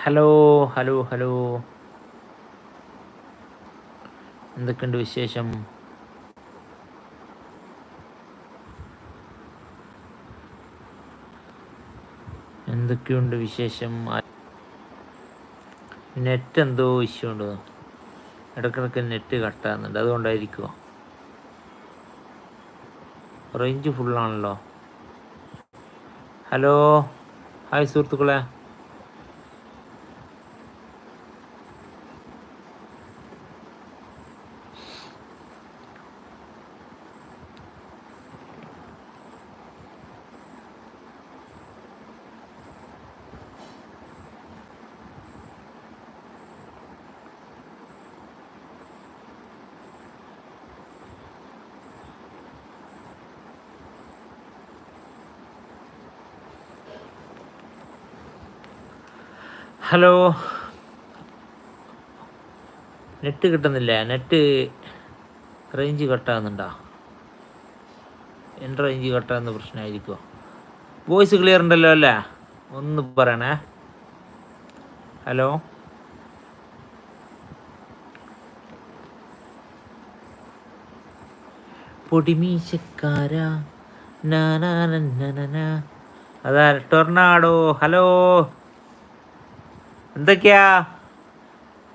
Hello hello hello. എന്തൊക്കെയുണ്ട് വിശേഷം? എന്തൊക്കെയുണ്ട് വിശേഷം? നെറ്റ് എന്തോ ഇഷ്യൂ ഉണ്ട് ഇടക്കിടക്ക് നെറ്റ് കട്ടാകുന്നുണ്ട് അതുകൊണ്ടായിരിക്കുമോ റേഞ്ച് ഫുള്ളാണല്ലോ ഹലോ. ഹായ് സുഹൃത്തുക്കളെ. ഹലോ. നെറ്റ് കിട്ടുന്നില്ല. നെറ്റ് റേഞ്ച് കട്ടാകുന്നുണ്ടോ. എന്റെ റേഞ്ച് കട്ടാകുന്ന പ്രശ്നമായിരിക്കുമോ വോയിസ് ക്ലിയർ ഉണ്ടല്ലോ അല്ലേ? ഒന്ന് പറയണേ. ഹലോ. പൊടിമീശക്കാര. അതാ ടൊർണാഡോ. ഹലോ. എന്തൊക്കെയാ?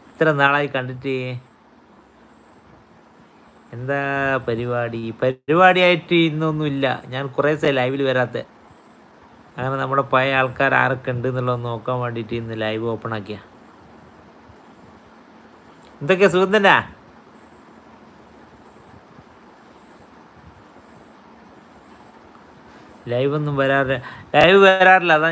ഇത്ര നാളായി കണ്ടിട്ട്. എന്താ പരിപാടി? പരിപാടിയായിട്ട് ഇന്നൊന്നുമില്ല. ഞാൻ കുറേ ദിവസമായി ലൈവിൽ വരാത്ത. അങ്ങനെ നമ്മുടെ പഴയ ആൾക്കാർ ആരൊക്കെ ഉണ്ട് എന്നുള്ളത് നോക്കാൻ വേണ്ടിയിട്ട് ഇന്ന് ലൈവ് ഓപ്പൺ ആക്കിയ. എന്തൊക്കെയാ സുഖം തന്നെ? ലൈവ് വരാറില്ല. ലൈവ് വരാറില്ല. അതാ